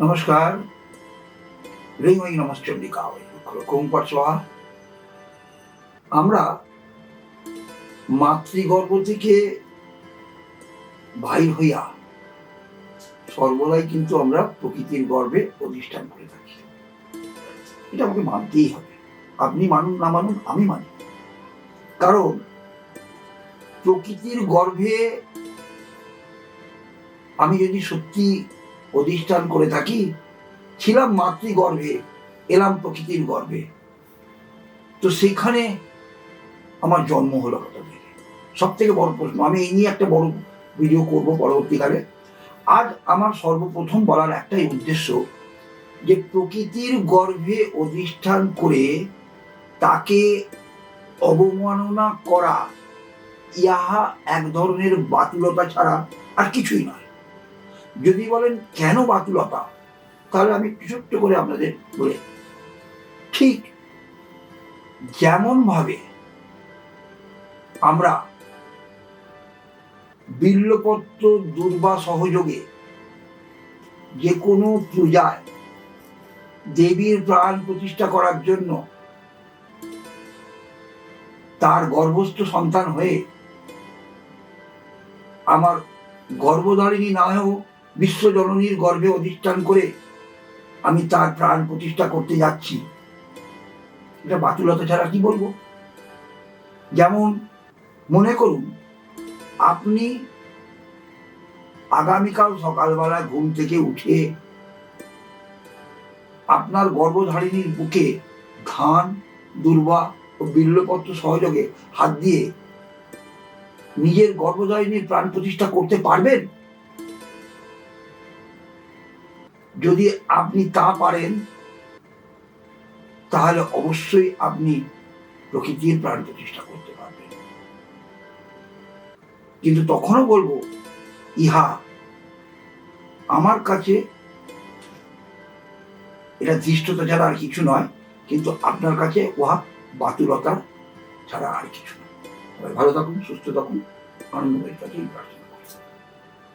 নমস্কার। রিংওই নমশ্চন্ডিকা কুম্পার সোহা আমরা মাতৃগর্ভ থেকে বাইর হইয়া সর্বদাই কিন্তু আমরা প্রকৃতির গর্ভে অধিষ্ঠান করে থাকি। এটা আমাকে মানতেই হবে। আপনি মানুন, না মানুন, আমি মানি। কারণ প্রকৃতির গর্ভে আমি যদি সত্যি অধিষ্ঠান করে থাকি, ছিলাম মাতৃগর্ভে, এলাম প্রকৃতির গর্ভে। তো সেখানে আমার জন্ম হলো কথা সব থেকে বড় প্রশ্ন। আমি এই নিয়ে একটা বড় ভিডিও করব পরবর্তীকালে। আজ আমার সর্বপ্রথম বলার একটাই উদ্দেশ্য যে প্রকৃতির গর্ভে অধিষ্ঠান করে তাকে অবমাননা করা, ইহা এক ধরনের বাতুলতা ছাড়া আর কিছুই নয়। যদি বলেন, কেন বাতুলতা? তাহলে আমি ছোট্ট করে আপনাদের বলে। ঠিক যেমন ভাবে আমরা বিল্লপত্র দুর্বা সহযোগে যে কোনো পূজায় দেবীর প্রাণ প্রতিষ্ঠা করার জন্য তার গর্ভস্থ সন্তান হয়ে আমার গর্ভধারিণী না হয়েও বিশ্বজননীর গর্ভে অধিষ্ঠান করে আমি তার প্রাণ প্রতিষ্ঠা করতে যাচ্ছি। এটা বাতুলতা ছাড়া কি বলব? যেমন মনে করুন, আপনি আগামীকাল সকালবেলা ঘুম থেকে উঠে আপনার গর্ভধারিণীর বুকে ধান দুর্বা ও বিল্লপত্র সহযোগে হাত দিয়ে নিজের গর্ভধারিণীর প্রাণ প্রতিষ্ঠা করতে পারবেন? যদি আপনি তা পারেন, তাহলে অবশ্যই আপনি প্রকৃতির প্রাণ প্রতিষ্ঠা করতে পারবেন। কিন্তু তখনও বলব, ইহা আমার কাছে এটা ধৃষ্টতা ছাড়া আর কিছু নয়, কিন্তু আপনার কাছে উহা বাতুলতা ছাড়া আর কিছু নয়। ভালো থাকুন, সুস্থ থাকুন আনন্দময়ের কাছেই প্রার্থনা